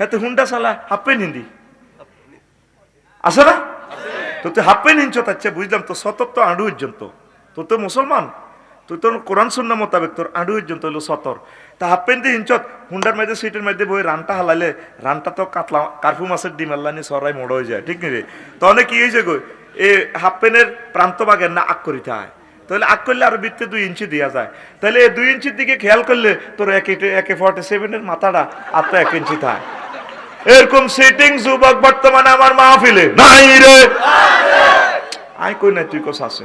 হেতে হুন্ডা চালা half pant Hindi না? তো তুই হাফ প্যান্ট তাচ্ছে, বুঝলাম, তো সতর তো আঁডু পর্যন্ত তুই তো মুসলমান? তুই তো কোরআন মোতাবেক তোর আঁডু পর্যন্ত সতর। তা হাফ প্যান্ট দিয়ে হুন্ডার মধ্যে, সিটের মধ্যে বই রানটা হালাইলে, রানটা তো কাতলা, কার্ফু মাছের ডিম আল্লানি সরাই মোড় হয়ে যায়, ঠিক নি রে? কি হয়েছে গো এই হাফ প্রান্ত বাগের না আগ করিতে হয়। তাহলে আগ করলে আরও বৃত্তে দুই ইঞ্চি দেওয়া যায়। তাহলে এই দুই ইঞ্চির দিকে খেয়াল করলে তোর একে একে ফর্টি সেভেনের মাথাটা আর তো এক ইঞ্চি থাকে। এরকম সিটিং যুবক বর্তমানে আমার মাহফিলে। নাই রে। আই কই না তুই কোস আছে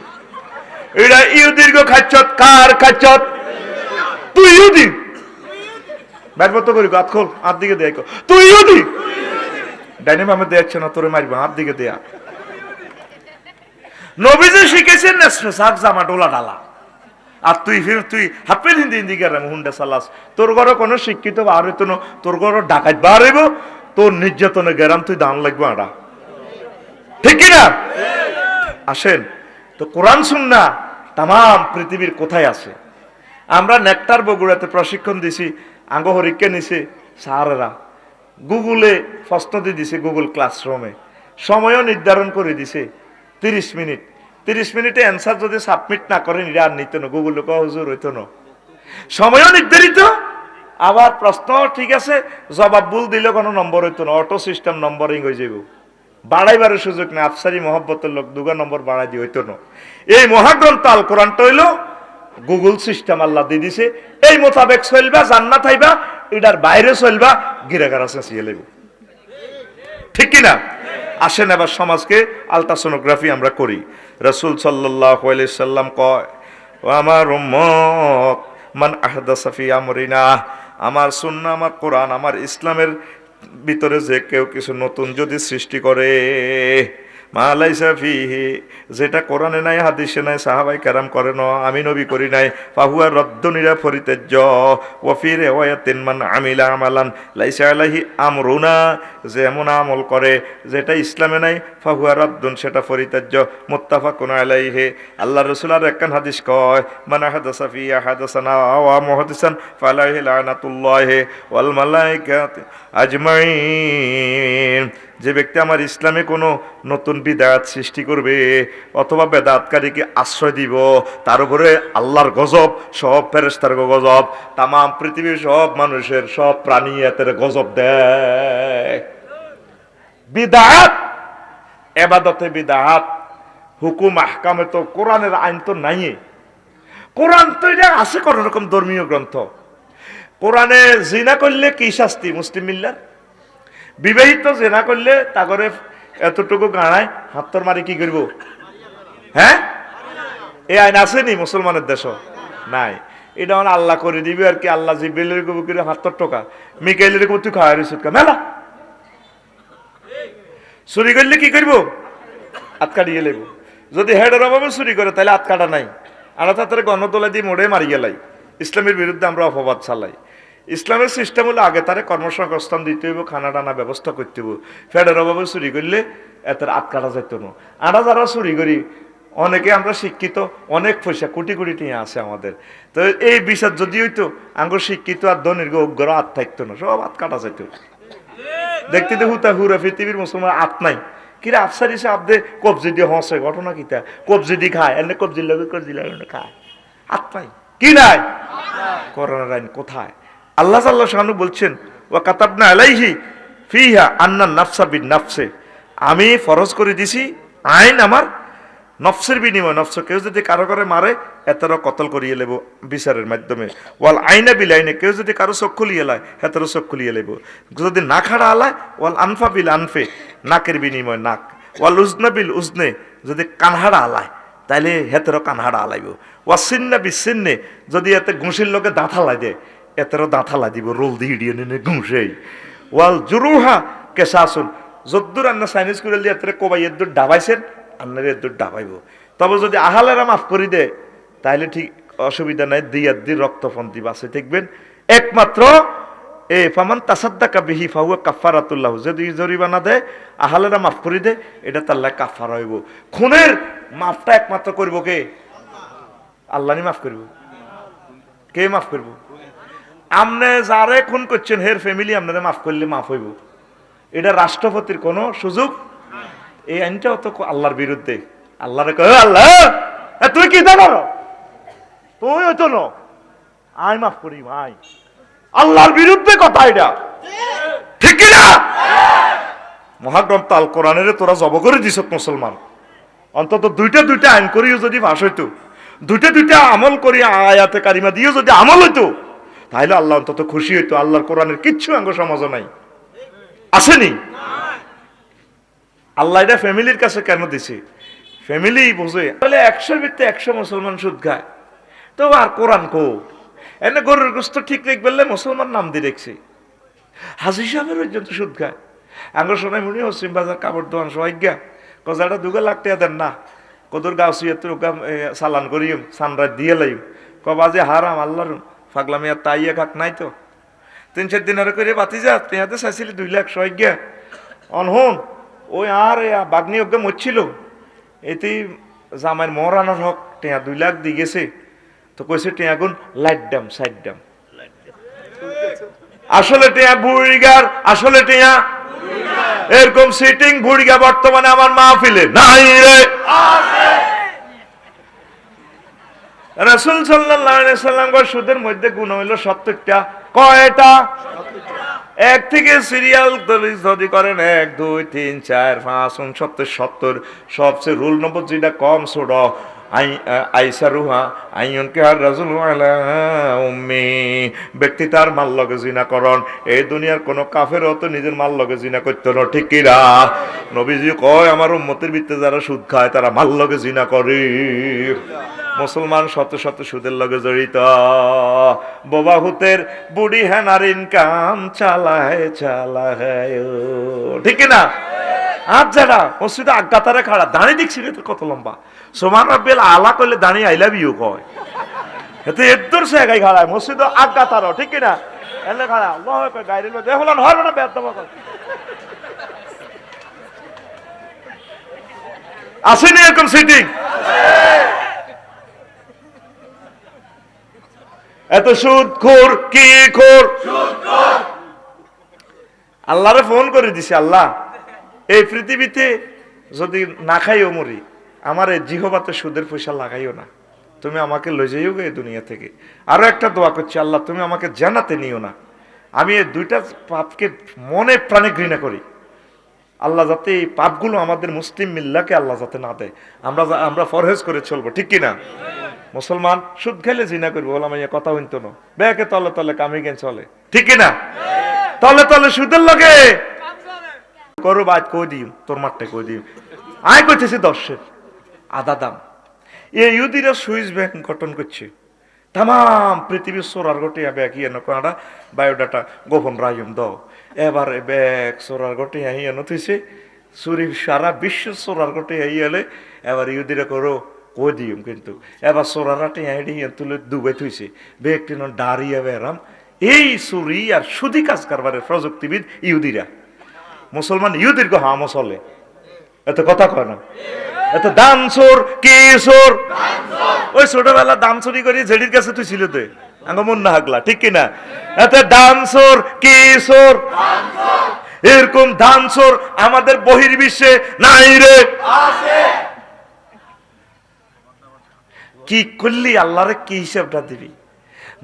এটা ইউ দীর্ঘ খাচ্ছত, কার খাচ্ছত? তুই ইউদি ব্যাট বত করি গাত খোল, হাত দিকে দেয় তুই ইউদি ডাইনে বামে দেখছে না, তোরে মারবো, হাত দিকে দেয়া। নবীজি শিখেছেন না শাক জামা ডোলা ডালা। আর তুই ফির, তুই হাফের হিন্দি হিন্দি গেলাম হুন্ডা সালাস। তোর ঘরে কোনো শিক্ষিত বার হইতো না তোর ঘরে ডাকাত হইব তোর নির্যাতনে গেরাম তুই দান লাগবে আড়া। ঠিক কিনা? আসেন, তো কোরআন শুননা তাম পৃথিবীর কোথায় আছে? আমরা নেকটার বগুড়াতে প্রশিক্ষণ দিছি, আঙ্গ হরিকে নিছে, স্যারেরা। গুগলে প্রশ্নতি দিছে গুগল ক্লাসরুমে। সময়ও নির্ধারণ করে দিছে তিরিশ মিনিট। তিরিশ মিনিটে অ্যান্সার যদি সাবমিট না করেন এটা আর নিত না। গুগলে কহ হুজুর হইতো না। সময়ও নির্ধারিত। আবার প্রশ্ন, ঠিক আছে? জবাব ভুল দিলে কোনো নম্বর হইতো না। অটো সিস্টেম নম্বরিং হয়ে যাব বাড়াইবারের সুযোগ নেই। আফসারি মহব্বতের লোক দুগা নম্বর বাড়াই দিয়ে হইতো না। এই মহাগ্রন্থ আল কোরআনটা হইল গুগল সিস্টেম আল্লাহ দিয়ে দিছে। এই মোতাবেক চলবা, জান্নাত থাইবা এটার বাইরে চলবা গিরাগারা চেঁচিয়ে লেব ঠিক কিনা? আসেন এবার সমাজকে, আলট্রাসোনোগ্রাফি আমরা করি। রসুল সাল্লাহ সাল্লাম কয় ও আমার মান আহদা সাফি আমরিনা। আমার সুন্না আমার কোরআন, আমার ইসলামের ভিতরে যে কেউ কিছু নতুন যদি সৃষ্টি করে মালাইসা ফিহি, যেটা কোরআনে নাই, হাদিসে নাই, সাহাবাই কারাম করে ন, আমি নবী করি নাই। ফাহুয়া রদ্দ নিরা ফরিতেজ্য ওয়াফির ওয়াতিন মান আমিলা আমালান, লাইসা আলাহি আমরুনা, যে এমন আমল করে, যেটা ইসলামে নাই, ফাহুয়া রদ্দুন, সেটা ফরিতাজ্য মুত্তাফা কোন আলাইহে। আল্লাহ রসুল আর একখান হাদিস কয়, মান আহাদাসা ফি আহাদাসানা ওয়া মুহাদিসান, ফালাইহি লানাতুল্লাহি ওয়াল মালাইকাত আজমাইন। যে ব্যক্তি আমার ইসলামে কোনো নতুন বিদায়াত সৃষ্টি করবে অথবা বেদাতকারীকে আশ্রয় দিব, তার উপরে আল্লাহর গজব, সব ফেরেস্তার গজব, তামাম পৃথিবীর সব মানুষের, সব প্রাণী এতের গজব দেয়। বিদায়াত, এবাদতে বিদায়াত, হুকুম, আহকামে তো কোরআনের আইন তো নাই কোরআন তো এটা আছে কোন রকম ধর্মীয় গ্রন্থ। কোরআনে জিনা করলে কি শাস্তি, মুসলিম মিল্লার? বিবাহিত জেনা করলে তাগরে এতটুকু গাড়ায় হাত্তর মারি কি করব? হ্যাঁ? এই আইন আসেনি মুসলমানের দেশ? নাই। এটা মানে আল্লাহ করে দিবি আর কি, আল্লাহ জিবেলের কবু করে হাত্তর টাকা। মিকাইলের কবু তুই খাওয়ার সুৎকা মেলা। চুরি করলে কি করব? হাত কাটিয়ে লেব যদি হেডের অভাবে চুরি করে, তাহলে হাত কাটা নাই। আর তাদের গণতলা দিয়ে মোড়ে মারি গেলাই। ইসলামের বিরুদ্ধে আমরা অপবাদ চালাই। ইসলামের সিস্টেম হলো আগে তারে কর্মসংস্থান দিতে হইব খানা টানা ব্যবস্থা করতে হইব। ফেডের অভাবে চুরি করলে এত আত কাটা যেত না। আমরা যারা চুরি করি অনেকে আমরা শিক্ষিত অনেক পয়সা কোটি কোটি টিয়া আছে আমাদের। তো এই বিচার যদি হইতো আঙ্গুর শিক্ষিত আর ধনির অজ্ঞর আত থাকতো না সব আত কাটা যেত দেখতে দেখু তা হুরা পৃথিবীর মুসলমান আত নাই। কিরা আফসার হিসেবে আপদে কবজি দিয়ে হসে ঘটনা কিতা কবজি দিয়ে খায় এনে কবজি লাগে কবজি লাগে খায়। আত নাই। কি নাই। করোনার আইন কোথায়? আল্লাহ সাল্লাহ শাহানু বলছেন ও কাতাবনা আলাইহি ফিহা আন্না নাফসা বিন নাফসে। আমি ফরজ করে দিছি, আইন আমার নফসের বিনিময়, নফস কেউ যদি কারও করে মারে এতেরও কতল করিয়ে লেব বিচারের মাধ্যমে। ওয়াল আইনা বিল আইনে, কেউ যদি কারও চোখ খুলিয়ে লায়, হেতেরও চোখ খুলিয়ে লেব। যদি না খাড়া আলায়, ওয়াল আনফা বিল আনফে, নাকের বিনিময় নাক। ওয়াল উজনা বিল উজনে, যদি কানহাড়া আলায়, তাইলে হেতেরও কানহাড়া আলাইব। ওয়া সিন্না বি সিন্নে, যদি এতে ঘুষির লোকে দাঁত হালাই দেয় এতেরও দাঁত হালাই দিব রোল দিয়ে দিয়ে নিনে ঘুষেই ওয়াল জুরুহা কেসাসুন যদ্দুর আন্না সাইনিজ করে দিয়ে এতে কোবাই এদ্দুর ডাবাইছেন, আন্নার এদ্দুর ডাবাইব। তবে যদি আহালেরা মাফ করি দে তাহলে ঠিক অসুবিধা নাই দিয়ার দি রক্তপন্থী বাসে দেখবেন একমাত্র এ ফামান তাসাদ্দাকা বিহি ফাহুয়া কাফারাতুল্লাহ যদি জরিমানা দেয় আহালেরা মাফ করে দে, এটা তাল্লাহ কাফার হইব। খুনের মাফটা একমাত্র করব কে? আল্লাহ মাফ করব। কে মাফ করব? আমনে যারে খুন করছেন, হের ফ্যামিলি আপনারা মাফ করলে মাফ হইব। এটা রাষ্ট্রপতির কোনো সুযোগ? এই আইনটাও তো আল্লাহর বিরুদ্ধে। আল্লাহরে কয় আল্লাহ তুই কি জানো? তুই হইতো ন আয় মাফ করি ভাই। আল্লাহর বিরুদ্ধে কথা এটা। ঠিক না? মহাগ্রন্থ আল কোরআনের তোরা জব করে দিস মুসলমান। অন্তত দুইটা দুইটা আইন করিও যদি ভাস হইতো। দুইটা দুইটা আমল করি আয়াতে কারিমা দিয়েও যদি আমল হইতো। তাহলে আল্লাহ অন্তত খুশি হইতো, আল্লাহর কোরআনের কিচ্ছু অঙ্গ সমাজ নাই। আসেনি? আল্লাহ এটা ফ্যামিলির কাছে কেন দিছে? ফ্যামিলি বোঝে। তাহলে একশোর ভিত্তি একশো মুসলমান সুদ খায়। তো আর কোরআন কো এনে গরুর গোস্ত ঠিক রেখ বললে মুসলমান নাম দিয়ে রেখছে। হাজি সাহেবের পর্যন্ত সুদ খায়। আঙ্গুর শোনায় মনে হসিম বাজার কাপড় সবাই গা কজাটা দুগে টাকা দেন না। কদর তো সালান করিম সানরাইজ দিয়ে লাইম কবাজে হারাম, আল্লাহর ফাগলামি আর তাইয়া কাক নাই তো। তিন চার দিন করে বাতি যা তেহাতে চাইছিলি দুই লাখ গা অনহন ওই আর বাগ্নি অজ্ঞা মরছিল। এতে জামাইয়ের মরানোর হক, টেয়া দুই লাখ দিয়ে গেছে। তো কইছে টেয়া গুণ লাইট ডাম সাইড ডাম। আসলে টেয়া বুড়িগার, আসলে টেয়া এরকম সিটিং বুড়িগা বর্তমানে আমার মাহফিলে নাই রে। রাসূল সাল্লাম সুদের মধ্যে গুণ হইল সত্তরটা। কয়টা? এক থেকে সিরিয়াল যদি করেন, এক, দুই, তিন, চার, পাঁচ উনসত্তর সত্তর সবচেয়ে রুল নম্বর যেটা কম আই আইসা রুহা আইনকে আর রাজুল উম্মি। ব্যক্তি তার মাল লগে জিনা করন। এই দুনিয়ার কোনো কাফের তো নিজের মাল লগে জিনা করতো না, ঠিক কিরা নবীজি কয়, আমার উম্মতের ভিত্তে যারা সুদ খায়, তারা মাল লগে জিনা করে। মুসলমান শত শত সুদের লগে জড়িত। বোবাহুতের বুড়ি হেনার ইনকাম চালায় চালায়। ঠিক না আর যারা মসজিদে আজ্ঞাতারে খাড়া, দাঁড়িয়ে দেখছি রে কত লম্বা। সোমান রাব্বেল আলা করলে দাঁড়িয়ে আই লাভ ইউ কয়। এতে এদ্দুর গাই খাড়ায়, মসজিদ ঠিক না এলে খাড়া, আল্লাহ গাইরে লো দেখো না হয় না বেদ দেবো আসেনি এরকম সিটিং এত সুদ খোর কি খোর আল্লাহরে ফোন করে দিছে, আল্লাহ, এই পৃথিবীতে যদি না খাইও মরি, আমার এই জিহবাতে সুদের পয়সা লাগাইও না। তুমি আমাকে লই যাইও গে দুনিয়া থেকে। আরও একটা দোয়া করছি, আল্লাহ, তুমি আমাকে জানাতে নিও না। আমি এই দুইটা পাপকে মনে প্রাণে ঘৃণা করি। আল্লাহ যাতে এই পাপগুলো আমাদের মুসলিম মিল্লাকে আল্লাহ যাতে না দেয়। আমরা আমরা ফরহেজ করে চলবো, ঠিক কিনা? মুসলমান সুদ খেলে জিনা করব, বললাম কথা হইতো না। ব্যাকে তলে তলে কামি গেন চলে। ঠিক কিনা তলে তলে সুদের লগে করো বাদ কই দিম? তোর মাঠটা কই দিম? আয় করতেছি দশের আধা দাম। এই ইহুদিরা সুইস ব্যাংক গঠন করছে। তাম পৃথিবীর সোরার গোটে ব্যাগ ইয়ে বায়োডাটা গোপন রায়ম দাও। এবারে ব্যাগ সোরার গোটে ইয়ে নথিছে। সুরি সারা বিশ্ব সোরার গোটে এলে এবার ইহুদিরা করো কই দিম কিন্তু। এবার সোরারা ইয়ে তুলে ডুবে থইছে। ব্যাগটি ন দাঁড়িয়ে বেরাম এই সুরি আর সুদি কাজ কারবারের প্রযুক্তিবিদ ইহুদিরা। মুসলমান ইহুদির গো হামও চলে। এত কথা কয় না। এত দান চোর কি চোর ওই ছোটবেলা দান চুরি করি জেডির কাছে তুই ছিল তো। আঙ্গ মন না হাগলা, ঠিক কিনা? এত দান চোর কি চোর এরকম দান চোর আমাদের বহির্বিশ্বে নাই রে। কি করলি? আল্লাহরে কি হিসাবটা দিবি?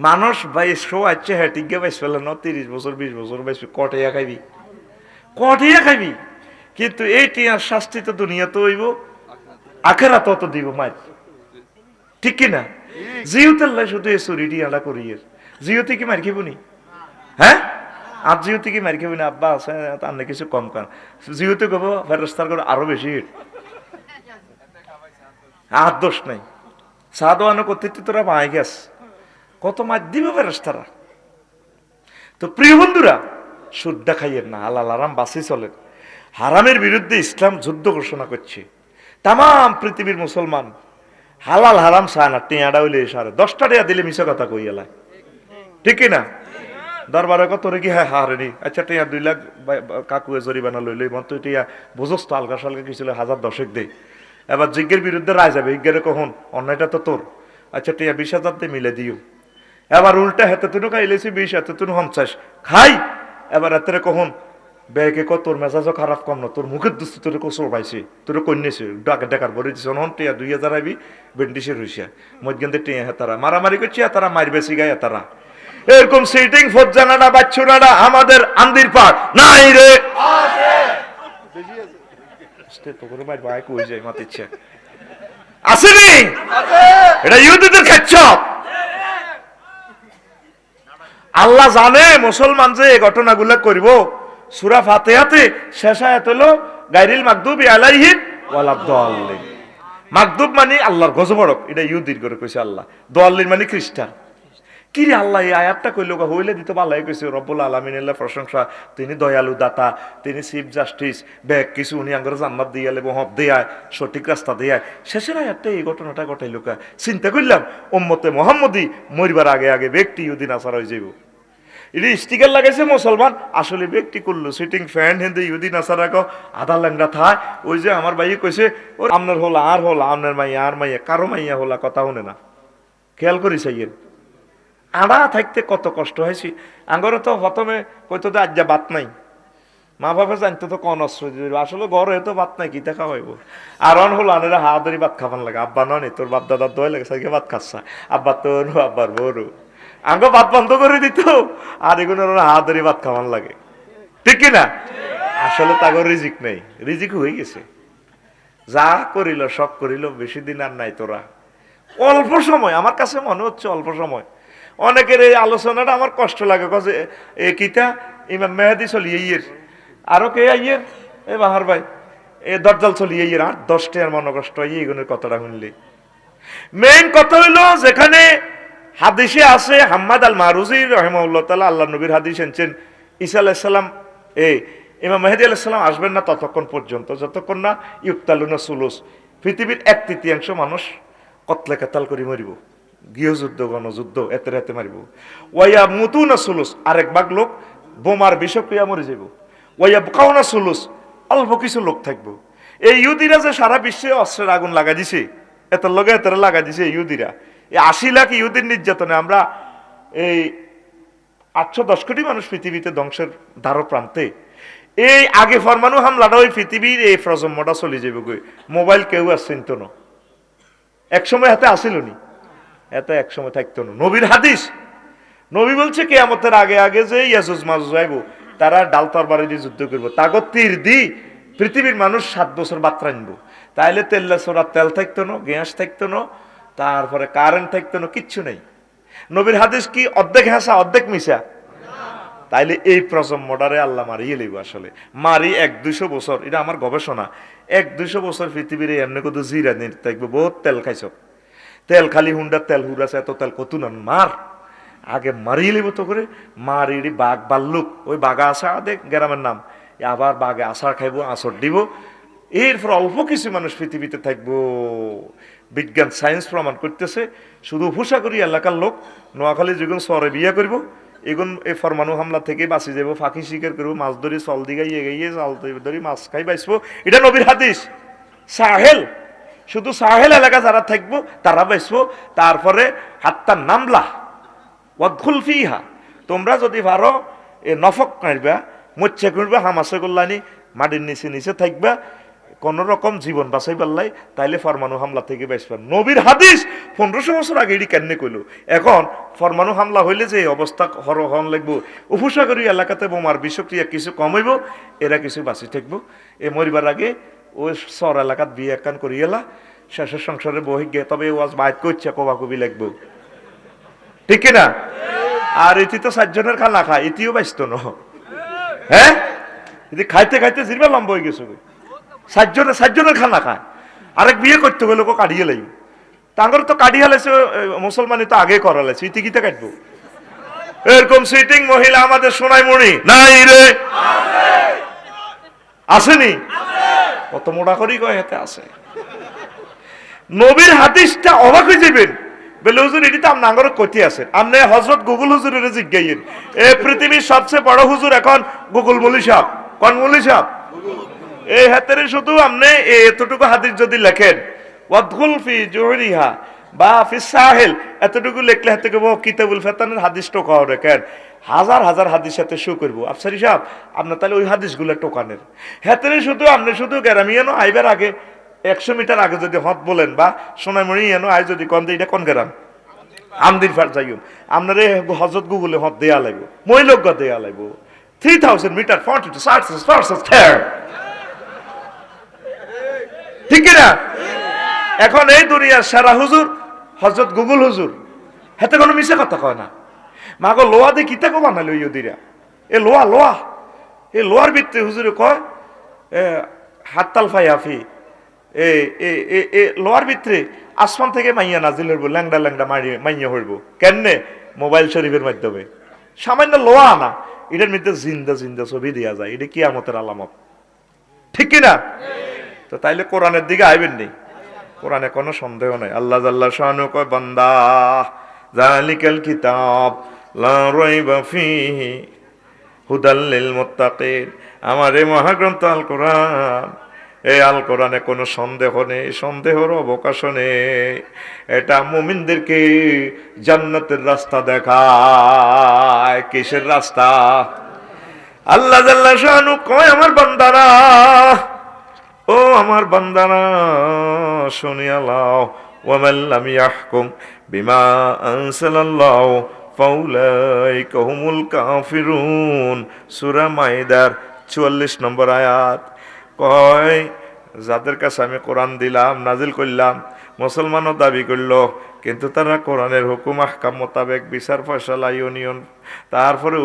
মানুষ বাইশো আছে হ্যাটিকে বাইশ ফেলে ন, তিরিশ বছর, বিশ বছর বাইশ কটাইয়া খাইবি। কটিয়া খাবি কিন্তু এই টিয়ার শাস্তি তো দুনিয়া তো হইব আখেরা তত দিব মাই ঠিক কি না জিউতেল্লাই শুধু এ চুরি টিয়াটা করিয়ে জিওতে কি মার খেবনি হ্যাঁ? আর জিওতে কি মার খেবনি আব্বা আছে, তার না কিছু কম কান জিওতে কব ফেরস্তার করে আরও বেশি আর দোষ নাই। সাদওয়ানো করতে তোরা মাই গেছ কত মার দিবে ফেরস্তারা তো প্রিয় বন্ধুরা সুদ্দা খাইয়েন না, হালাল আরাম বাসি চলেন। হারামের বিরুদ্ধে ইসলাম যুদ্ধ ঘোষণা করছে। তাম পৃথিবীর মুসলমান হালাল হারাম চায় না টিয়াডা হইলে সারে। দশটা টিয়া দিলে মিশা কথা কই এলাই ঠিক না দরবারে কত রে কি হ্যাঁ হারেনি আচ্ছা টিয়া দুই লাখ কাকুয়ে জরিমানা লইলই মন তুই টিয়া বুঝস তো আলগা সালগা কিছু হাজার দশেক দে এবার জিজ্ঞের বিরুদ্ধে রায় যাবে। হিজ্ঞের কখন? অন্যায়টা তো তোর। আচ্ছা টিয়া বিশ হাজার দিয়ে মিলে দিও। এবার উল্টা হেতে তুনু খাইলেছি বিশ হেতে তুনু পঞ্চাশ। খাই! এবার এতে কখন? বেগে ক তোর মেজাজও খারাপ কম না, তোর মুখের দুস্তি তোর কসর পাইছি, তোর কন্যাছে ডাকে ডাকার বলে দিছে। হন টিয়া দুই হাজার আইবি বেন্ডিসে রইসা মধ্যে টিয়া হেতারা মারামারি করছি হেতারা মার বেশি গায়ে হেতারা এরকম সিটিং ফজ্জানাডা বাচ্চুনাডা আমাদের আন্দির পার নাই রে! আস্তে তো করে মার ভাই কই যায় মাতিচ্ছে আসেনি এটা ইহুদিদের খাচ্ছ আল্লাহ জানে মুসলমান যে এই ঘটনাগুলো করব। সুরা ফাতেহাতে শেষ আয়াত হলো গাইরিল মাকদুবি আলাইহিম ওয়ালাদ মাকদুব মানে আল্লাহর গজবরক এটা ইহুদির করে কইছে আল্লাহ। দোয়াল্লিন মানে খ্রিস্টান। কি রে আল্লাহ, এই আয়াতটা কইলো হইলে দিতে ভালো কইছে, রব্বুল আলামিন আল্লাহ প্রশংসা। তিনি দয়ালু দাতা, তিনি চিফ জাস্টিস ব্যাগ কিছু উনি আঙ্গর জান্নাত দিয়ে হক দেয়ায় সঠিক রাস্তা দেয়ায় শেষের আয়াতটা এই ঘটনাটা ঘটাইলো চিন্তা করলাম উম্মতে মোহাম্মদী মরিবার আগে আগে ব্যক্তি ইহুদিন আসার হয়ে যাইব। এটি স্টিকার লাগাইছে মুসলমান, আসলে ব্যক্তি করল সিটিং ফ্যান হিন্দু ইহুদি নাসারা কো আধা ল্যাংরা থায়। ওই যে আমার ভাই কইছে ও আপনার হল, আর হল আপনার মাইয়া, আর মাইয়া, কারও মাইয়া হলা, কথা শুনে না। খেয়াল করি সাইয়ের আড়া থাকতে কত কষ্ট হয়েছি। আঙ্গরে তো প্রথমে কইতো তো আজ্ঞা বাত নাই। মা বাবা জানতো তো কোন অস্ত্র আসলে ঘরে তো বাত নাই, কি দেখা হইব? আর অন হলো আনেরা হা ধরি ভাত খাবার লাগে। আব্বা নয় তোর বাপ দাদার দয় লাগে, সাইকে ভাত খাচ্ছা আব্বা তো আব্বার বড়। আঙ্গ ভাত বন্ধ করে দিত, আর এগুলো হা ধরি ভাত খাবার লাগে। ঠিক কি না আসলে তাগর রিজিক নেই। রিজিক হয়ে গেছে। যা করিল, সব করিল, বেশি দিন আর নাই তোরা। অল্প সময়, আমার কাছে মনে হচ্ছে অল্প সময়। অনেকের এই আলোচনাটা আমার কষ্ট লাগে কজ এ কিতা? ইমাম মেহাদি চলি ইয়ের আরও কে আইয়ের? এ বাহার ভাই। এ দরজাল চলি ইয়ের আর দশটা আর মনে কষ্ট এইগুলোর কথাটা শুনলি। মেইন কথা হইল যেখানে হাদিসে আছে, হাম্মাদ আল মারুজি রহমাউল্লাহ তালা আল্লাহ নবীর হাদিস এনেছেন। ঈসা আলাইসাল্লাম এ ইমাম মেহেদি আলাইসাল্লাম আসবেন না ততক্ষণ পর্যন্ত, যতক্ষণ না ইউক্তালুনা সুলুস। পৃথিবীর এক তৃতীয়াংশ মানুষ কতলে কাতাল করে মরিব। গৃহযুদ্ধ, গণযুদ্ধ, এতে এতে মারিব। ওয়াইয়া মুতুনা সুলুস, আরেক ভাগ লোক, বোমার বিষক্রিয়া মরে যাব ওয়াইয়া কাউনা সুলুস, অল্প কিছু লোক থাকব। এই ইহুদিরা যে সারা বিশ্বে অস্ত্রের আগুন লাগা দিছে, এত লগে এত লাগা দিছে ইহুদিরা। এই আশি লাখ ইহুদির নির্যাতনে আমরা এই আটশো দশ কোটি মানুষ পৃথিবীতে ধ্বংসের দ্বারো প্রান্তে। এই আগে ফরমানু হামলাটা ওই পৃথিবীর এই প্রজন্মটা চলে যাবে মোবাইল কেউ আর না। এক সময় হাতে আসিল নি। এত এক সময় থাকতো না। নবীর হাদিস। নবী বলছে, কেয়ামতের আগে আগে যে ইয়াজুজ মাজুজ তারা ডাল তরবারি দিয়ে যুদ্ধ করব। তাগত তীর দি পৃথিবীর মানুষ সাত বছর বাত্রা আনব। তাইলে তেল্লা সোরা তেল থাকতো না, গ্যাস থাকতো না, তারপরে কারেন্ট থাকতো না, কিচ্ছু নেই। নবীর হাদিস কি, অর্ধেক হাসা, অর্ধেক মিশা? তাইলে এই প্রজন্মটারে আল্লাহ মারিয়ে লইব আসলে। মারি এক দুইশো বছর, এটা আমার গবেষণা। এক দুইশো বছর পৃথিবীর এমনি কত জিরা নিয়ে থাকবে, বহুত তেল খাইছ। তেল খালি হুন্ডা, তেল হুরাছে এত তেল কত না, মার। আগে মারিয়ে লিব তো করে মারি বাঘ বাল্লুক। ওই বাঘা আসা দেখ গ্রামের নাম। আবার বাঘে আষাঢ় খাইব আসর দিব। এরপর অল্প কিছু মানুষ পৃথিবীতে থাকব। বিজ্ঞান, সায়েন্স প্রমাণ করতেছে। শুধু উপসাগরী এলাকার লোক। নোয়াখালী যখন শহরে বিয়ে করব এগুন এই ফরমানু হামলা থেকে বাঁচি যাব, ফাঁকি শিকার করব, মাছ ধরি চল দিকে ইয়ে গিয়ে চাল ধরি মাছ খাই, বাইসবো। এটা নবীর হাদিস। সাহেল শুধু সাহেল এলাকা যারা থাকব, তারা বাইসবো তারপরে হাত্তার নামলা, ওয়াদখুল ফিহা। তোমরা যদি পারো, এ নফক কাটবা মচ্ছে করবা, হামাসে করলানি, মাটির নিচে নিচে থাকবা, কোন রকম জীবন বাঁচাই পারলাই, তাইলে ফরমানু হামলা থেকে বাঁচবেন নবীর হাদিস পনেরোশো বছর আগে এটি কেন কইল? এখন ফরমানু হামলা হইলে যে অবস্থা হর হন লাগবো। উপসাগরী এলাকাতে বোমার বিষক্রিয়া কিছু কমাইব, এরা কিছু বাঁচি থাকব। এ মরিবার আগে ওই শহর এলাকাত বিয়ে একখান করি, এলা শেষের সংসারে বহি গে, তবে ওয়াজ বাইক করছে কবা কবি লাগবো ঠিক না? আর এটি তো চারজনের খানা খায়, এটিও ব্যস্ত ন। হ্যাঁ? এটি খাইতে খাইতে জিরবা লম্বা হয়ে গেছে চারজনের চারজনের খানা খায়। আরেক বিয়ে করতে গেলে ওকে কাটিয়ে লাগবে তাঙ্গর তো কাটিয়ে হালাইছে মুসলমানি তো আগে করালাইছে ইতি গীতা কাটবো। এরকম সিটিং মহিলা আমাদের সোনাই মণি নাই রে? আসেনি? কত মোটা করি কয় হাতে আছে। নবীর হাদিসটা অবাক হয়ে যাবেন হুজুর, এটি তো আছে? আপনি হজরত গুগল হুজুরের জিজ্ঞাইন এ পৃথিবীর সবচেয়ে বড় হুজুর এখন গুগল মলি সাহ কোন মলি সাহ এই হাতের শুধু আপনি এতটুকু হাদিস যদি লেখেন, ওয়াদখুল ফি জুহরিহা বা ফিস সাহেল, এতটুকু লিখলে হাতে কেবো কিতাবুল ফেতানের হাদিস টোকা ওরে কেন হাজার হাজার হাদিস সাথে শো করব। আফসারি সাহেব, আপনার তাহলে ওই হাদিসগুলো টোকানের। হেতেরে শুধু, আপনি শুধু গ্রামিয়ানো আইবার আগে একশো মিটার আগে যদি হত বলেন বা সোনামণি এনো আই যদি কন এটা কোন গ্রাম? আমদির ফার যাইম আপনার হজরত গুগলে হত দেয়া লাগবো মহিলজ্ঞ দেয়া লাগবো। Three thousand metre forty two ফার্সেস ঠিক না এখন এই দুনিয়ার সেরা হুজুর, হজরত গুগল হুজুর। হেতে কোনো মিশে কথা কয় না। মাগো লোয়া দিয়ে কিতা কো বানালো ইহুদিরা এ লোয়া লোয়া। এ লোয়ার ভিত্তি হুজুরে কয় হাততাল ফাই আফি। এ এ লোয়ার ভিতরে আসমান থেকে মাইয়া নাজিল হইব ল্যাংডা ল্যাংডা মারি মাইয়া হইব। কেননে? মোবাইল শরীফের মাধ্যমে। সামান্য লোয়া না, এটার মধ্যে জিন্দা জিন্দা ছবি দেওয়া যায়। এটা কিয়ামতের আলামত। ঠিক কিনা? তো তাইলে কোরআনের দিকে আইবেন নি? কোরআনে কোনো সন্দেহ নাই। আল্লাহ জাল্লাহ শাহানু কয়, বান্দা, জালিকাল কিতাব লা রাইবা ফিহি হুদাল লিল মুত্তাকিন। আমার এই মহাগ্রন্থ আল কোরআন এই আল কোরআনে কোনো সন্দেহ নেই, সন্দেহর অবকাশ নেই। এটা মুমিনদেরকে জান্নাতের রাস্তা দেখায়। কিসের রাস্তা? আল্লাহ জাল্লাহ শাহানু কয়, আমার বান্দারা, ও আমার বান্দানা শুনিয়া লাও। ওয়ামান লাম ইয়াহকুম বিমা আনসালাল্লাহু ফাউলাইকা কহমুল কাফিরুন। সুরা মাইদার 44 নম্বর আয়াত। কয়, যাদের কাছে আমি কোরআন দিলাম, নাজিল করলাম, মুসলমানও দাবি করল, কিন্তু তারা কোরআনের হুকুম, আহকাম মোতাবেক বিচার, ফয়সালা, ইউনিয়ন, তারপরে